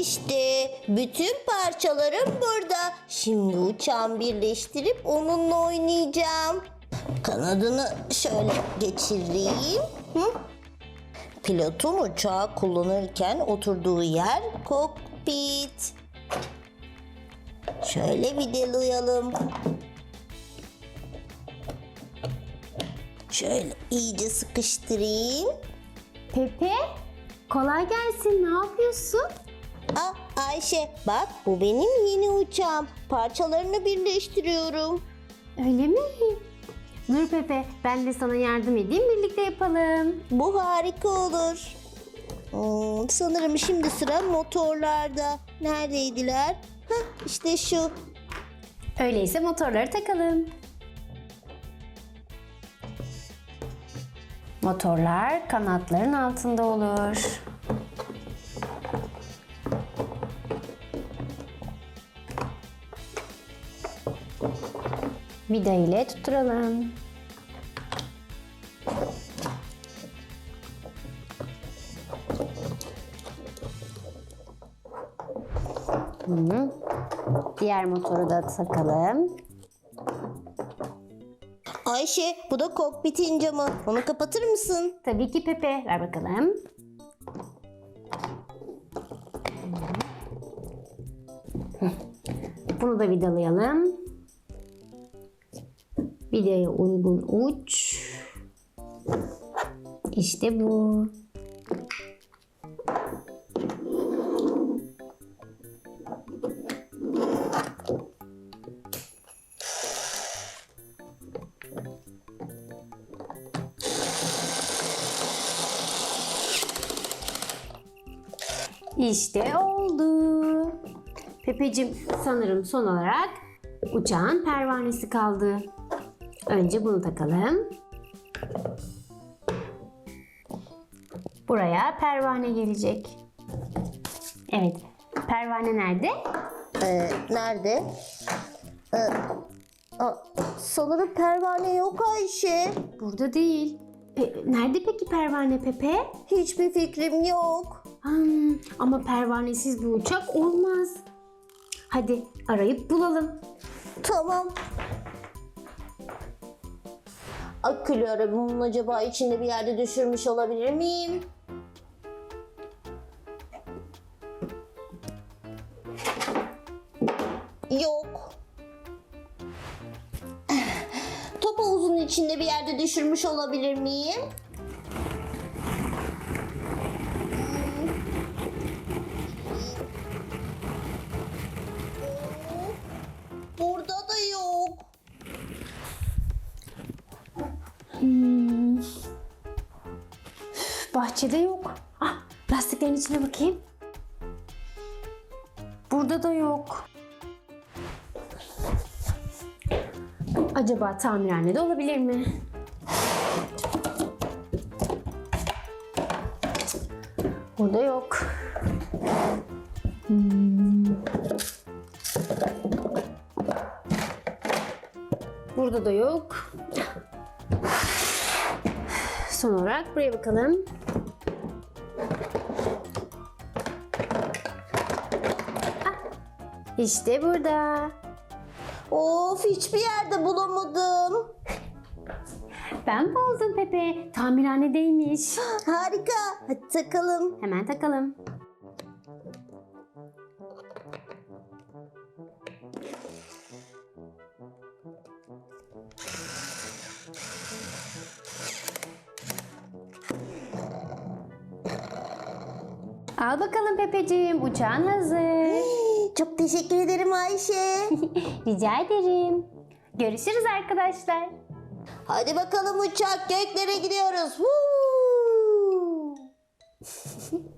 İşte bütün parçalarım burada. Şimdi uçağımı birleştirip onunla oynayacağım. Kanadını şöyle geçireyim. Hı? Pilotun uçağı kullanırken oturduğu yer kokpit. Şöyle vidalayalım. Şöyle iyice sıkıştırayım. Pepe, kolay gelsin. Ne yapıyorsun? Ah Ayşe bak bu benim yeni uçağım. Parçalarını birleştiriyorum. Öyle mi? Dur Pepe, ben de sana yardım edeyim. Birlikte yapalım. Bu harika olur. Hmm, sanırım şimdi sıra motorlarda. Neredeydiler? Hah işte şu. Öyleyse motorları takalım. Motorlar kanatların altında olur. Vida ile tutturalım. Hı. Diğer motoru da takalım. Ayşe bu da kokpitin camı. Onu kapatır mısın? Tabii ki Pepe. Ver bakalım. Bunu da vidalayalım. Vidaya uygun uç. İşte bu. İşte oldu. Pepecim sanırım son olarak uçağın pervanesi kaldı. Önce bunu takalım. Buraya pervane gelecek. Evet. Pervane nerede? Ee, nerede? Ee, aa, sanırım pervane yok Ayşe. Burada değil. Pe- nerede peki pervane Pepe? Hiçbir fikrim yok. Hmm, ama pervanesiz bir uçak olmaz. Hadi arayıp bulalım. Tamam. Akülü arabamı acaba içinde bir yerde düşürmüş olabilir miyim? Yok. Top havuzunun içinde bir yerde düşürmüş olabilir miyim? Bahçede yok. Ah, lastiklerin içine bakayım. Burada da yok. Acaba tamirhanede olabilir mi? Burada yok. Hmm. Burada da yok. Son olarak buraya bakalım. Ah, İşte burada. Of hiçbir yerde bulamadım. Ben buldum Pepe. Tamirhanedeymiş. Harika. Hadi takalım. Hemen takalım. Al bakalım Pepeciğim. Uçağın hazır. Çok teşekkür ederim Ayşe. Rica ederim. Görüşürüz arkadaşlar. Hadi bakalım uçak göklere gidiyoruz. Huu!